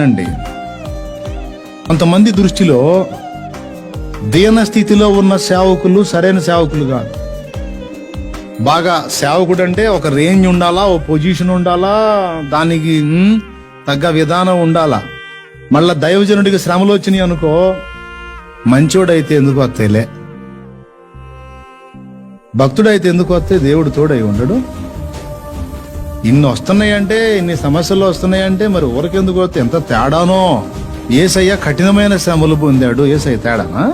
అండి. కొంతమంది దృష్టిలో దీన స్థితిలో ఉన్న సేవకులు సరైన సేవకులు కాదు. బాగా సేవకుడు అంటే ఒక రేంజ్ ఉండాలా ఓ పొజిషన్ ఉండాలా దానికి తగ్గ విధానం ఉండాలా. మళ్ళా దైవజనుడికి శ్రమలు వచ్చినాయి అనుకో మంచోడైతే ఎందుకు వస్తాయిలే? భక్తుడైతే ఎందుకు వస్తే దేవుడు తోడై ఉండడు. ఇన్ని వస్తున్నాయంటే ఇన్ని సమస్యలు వస్తున్నాయంటే మరి ఊరకెందుకు వస్తే ఎంత తేడానో? ఏసయ్య కఠినమైన శ్రమలు పొందాడు. ఏసయ్య తేడానా?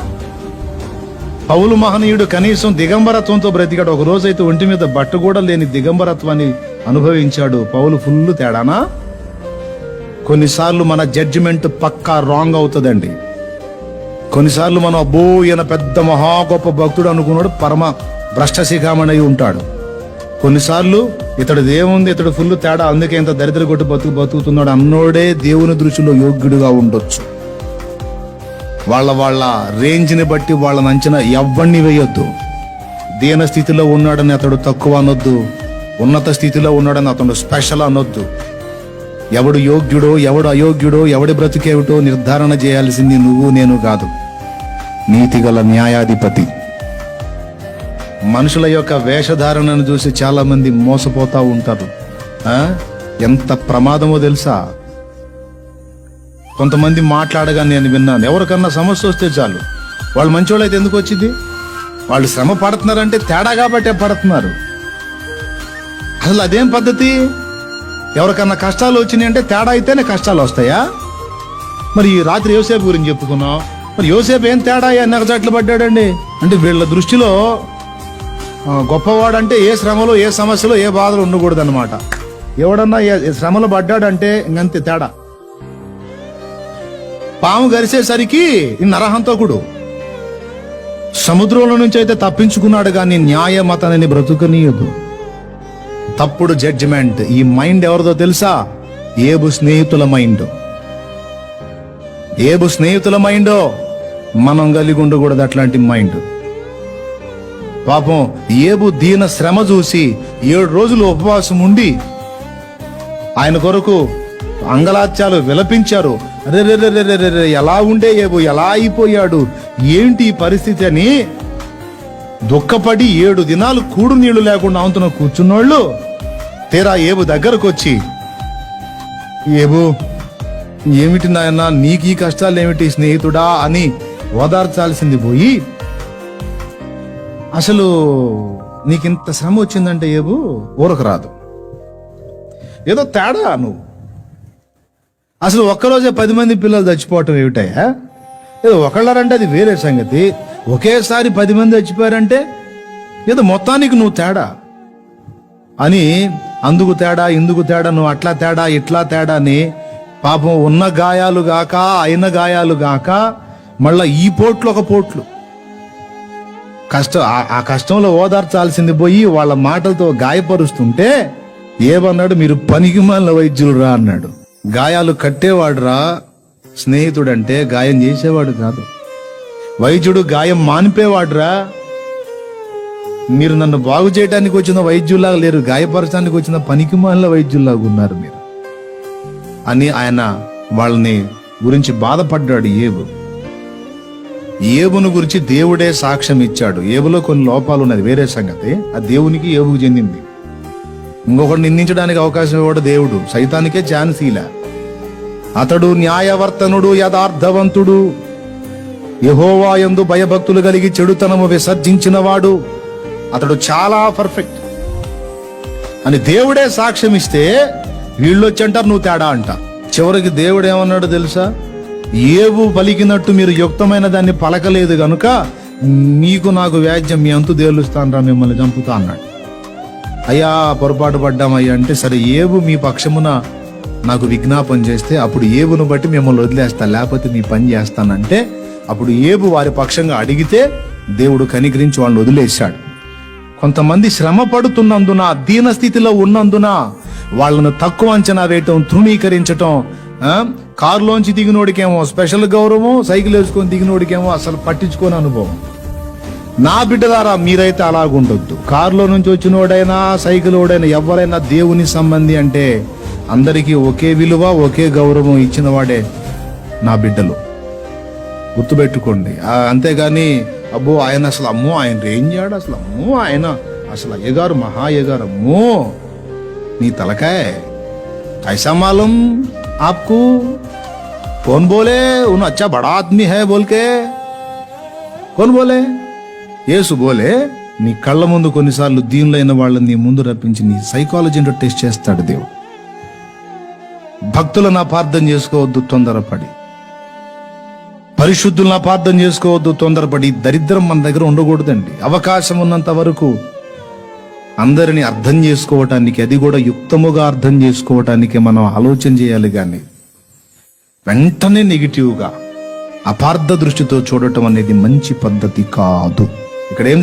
పౌలు మహనీయుడు కనీసం దిగంబరత్వంతో బ్రతికాడు. ఒక రోజైతే ఒంటి మీద బట్ట కూడా లేని దిగంబరత్వాన్ని అనుభవించాడు. పౌలు ఫుల్ తేడానా? కొన్నిసార్లు మన జడ్జిమెంట్ పక్కా రాంగ్ అవుతుందండి. కొన్నిసార్లు మనం అబ్బో ఈయన పెద్ద మహా గొప్ప భక్తుడు అనుకున్నాడు. పరమ భ్రష్ట శిఖామణి ఉంటాడు. కొన్నిసార్లు ఇతడు దేవుంది ఇతడు ఫుల్ తేడా అందుకే ఇంత దరిద్ర కొట్టు బతుకు బతుకుతున్నాడు అన్నోడే దేవుని దృష్టిలో యోగ్యుడిగా ఉండొచ్చు. వాళ్ళ వాళ్ళ రేంజ్ని బట్టి వాళ్ళని అంచనా ఎవ్వడిని వేయొద్దు. దీన స్థితిలో ఉన్నాడని అతడు తక్కువ అనొద్దు. ఉన్నత స్థితిలో ఉన్నాడని అతడు స్పెషల్ అనొద్దు. ఎవడు యోగ్యుడో ఎవడు అయోగ్యుడో ఎవడి బ్రతికేవిటో నిర్ధారణ చేయాల్సింది నువ్వు నేను కాదు. నీతిగల న్యాయాధిపతి. మనుషుల యొక్క వేషధారణను చూసి చాలామంది మోసపోతూ ఉంటారు. ఎంత ప్రమాదమో తెలుసా? కొంతమంది మాట్లాడగా నేను విన్నాను. ఎవరికన్నా సమస్య వస్తే చాలు. వాళ్ళు మంచోళ్ళు అయితే ఎందుకు వచ్చింది? వాళ్ళు శ్రమ పడుతున్నారంటే తేడా కాబట్టే పడుతున్నారు. అసలు అదేం పద్ధతి? ఎవరికన్నా కష్టాలు వచ్చినాయి అంటే తేడా అయితేనే కష్టాలు వస్తాయా? మరి ఈ రాత్రి యోసేపు గురించి చెప్పుకున్నాం. మరి యోసేపు ఏం తేడా? ఎన్నక చట్లు పడ్డాడండి? అంటే వీళ్ళ దృష్టిలో గొప్పవాడంటే ఏ శ్రమలో ఏ సమస్యలో ఏ బాధలు ఉండకూడదు అనమాట ఎవడన్నా శ్రమలు శ్రమలో పడ్డాడంటే ఇంకంతే తేడా. పాము గరిసేసరికి నరహంతకుడు సముద్రంలో నుంచి అయితే తప్పించుకున్నాడు కానీ న్యాయమతనని బ్రతుకనీయదు. తప్పుడు జడ్జిమెంట్ ఈ మైండ్ ఎవరిదో తెలుసా? ఏబు స్నేహితుల మైండ్ ఏబు స్నేహితుల మైండో మనం కలిగి ఉండకూడదు అట్లాంటి మైండ్ పాపం ఏబు దీన శ్రమ చూసి ఏడు రోజులు ఉపవాసం ఉండి ఆయన కొరకు అంగలాత్యాలు విలపించారు. అరే రే ఎలా ఉండే ఏబు? ఎలా అయిపోయాడు? ఏంటి ఈ పరిస్థితి అని దుఃఖపడి ఏడు దినాలు కూడు నీళ్ళు లేకుండా అవుతున్న కూర్చున్నోళ్ళు తీరా ఏబు దగ్గరకు వచ్చి ఏబు ఏమిటి నాయన నీకు ఈ కష్టాలు ఏమిటి స్నేహితుడా అని ఓదార్చాల్సింది పోయి అసలు నీకింత శ్రమ వచ్చిందంటే ఏబు? ఊరకు రాదు ఏదో తేడా నువ్వు. అసలు ఒక్కరోజే పది మంది పిల్లలు చచ్చిపోవటం ఏమిటయ్యా? ఏదో ఒకళ్ళరంటే అది వేరే సంగతి. ఒకేసారి పది మంది చచ్చిపోయారంటే ఏదో మొత్తానికి నువ్వు తేడా. అని అందుకు తేడా ఇందుకు తేడా నువ్వు అట్లా తేడా ఇట్లా తేడా అని పాపం ఉన్న గాయాలు గాక అయిన గాయాలు గాక మళ్ళా ఈ పోట్లు ఒక పోట్లు. కష్టం ఆ- కష్టంలో ఓదార్చాల్సింది పోయి వాళ్ళ మాటలతో గాయపరుస్తుంటే ఏమన్నాడు? మీరు పనికిమాల వైద్యులు రా అన్నాడు. గాయాలు కట్టేవాడు రా స్నేహితుడంటే గాయం చేసేవాడు కాదు. వైద్యుడు గాయం మానిపేవాడురా మీరు నన్ను బాగు చేయడానికి వచ్చిన వైద్యులాగా లేరు గాయపరచడానికి వచ్చిన పనికిమాలిన వైద్యుల్లాగా ఉన్నారు మీరు. అని ఆయన వాళ్ళని గురించి బాధపడ్డాడు ఏబు. ఏబును గురించి దేవుడే సాక్ష్యం ఇచ్చాడు. ఏబులో కొన్ని లోపాలు ఉన్నది. వేరే సంగతి. ఆ దేవునికి ఏబుకు చెందింది. ఇంకొకటి నిందించడానికి అవకాశం ఇవ్వడు దేవుడు. సైతానికే ఛాన్స్ ఇలా. అతడు న్యాయవర్తనుడు యథార్థవంతుడు. యహోవా ఎందు భయభక్తులు కలిగి చెడుతనము విసర్జించిన వాడు అతడు చాలా పర్ఫెక్ట్ అని దేవుడే సాక్ష్యం ఇస్తే వీళ్ళు వచ్చి అంటారు నువ్వు తేడా అంట. చివరికి దేవుడు ఏమన్నాడు తెలుసా? ఏవు పలికినట్టు మీరు యుక్తమైన దాన్ని పలకలేదు గనుక మీకు నాకు వ్యాజ్యం మీ అంతు తేలుస్తానరా మిమ్మల్ని చంపుతా అన్నాడు. అయ్యా పొరపాటు పడ్డామయ్యా అంటే సరే ఏవు మీ పక్షమున నాకు విజ్ఞాపన చేస్తే అప్పుడు ఏబును బట్టి మిమ్మల్ని వదిలేస్తా లేకపోతే మీ పని చేస్తానంటే అప్పుడు ఏబు వారి పక్షంగా అడిగితే దేవుడు కనికరించి వాళ్ళని వదిలేశాడు. కొంతమంది శ్రమ పడుతున్నందున దీన స్థితిలో ఉన్నందున వాళ్ళను తక్కువ అంచనా వేయటం తృణీకరించటం కారులోంచి దిగినోడికేమో స్పెషల్ గౌరవం సైకిల్ వేసుకొని దిగినోడికేమో అసలు పట్టించుకోని అనుభవం. నా బిడ్డదారా మీరైతే అలాగుండొద్దు. కారులో నుంచి వచ్చినోడైనా సైకిల్ ఓడైనా ఎవరైనా దేవుని సంబంధి అంటే అందరికీ ఒకే విలువ ఒకే గౌరవం ఇచ్చిన వాడే నా బిడ్డలు. గుర్తుపెట్టుకోండి. అంతేగాని అబ్బో ఆయన అసలు అమ్మో ఆయన ఏం చేయడు అసలు అమ్మో ఆయన అసలు అయ్యగారు మహా అయ్యగారు అమ్మో నీ తలకాయ. కైసమాలం आपको कौन बोले उन अच्छा बड़ा आदमी है बोल के कौन बोले యేసు బోలే నీ కళ్ళ ముందు కొన్నిసార్లు దీనులైన వాళ్ళని నీ ముందు రప్పించి నీ సైకాలజీ ఏంటో టెస్ట్ చేస్తాడు దేవుడు భక్తులను అపార్థం చేసుకోవద్దు తొందరపడి పరిశుద్ధులను అపార్థం చేసుకోవద్దు తొందరపడి దరిద్రం మన దగ్గర ఉండకూడదండి అవకాశం ఉన్నంత వరకు అందరిని అర్థం చేసుకోవటానికి అది కూడా యుక్తముగా అర్థం చేసుకోవటానికి మనం ఆలోచన చేయాలి కానీ వెంటనే నెగిటివ్గా అపార్థ దృష్టితో చూడటం అనేది మంచి పద్ధతి కాదు. ఇక్కడ ఏం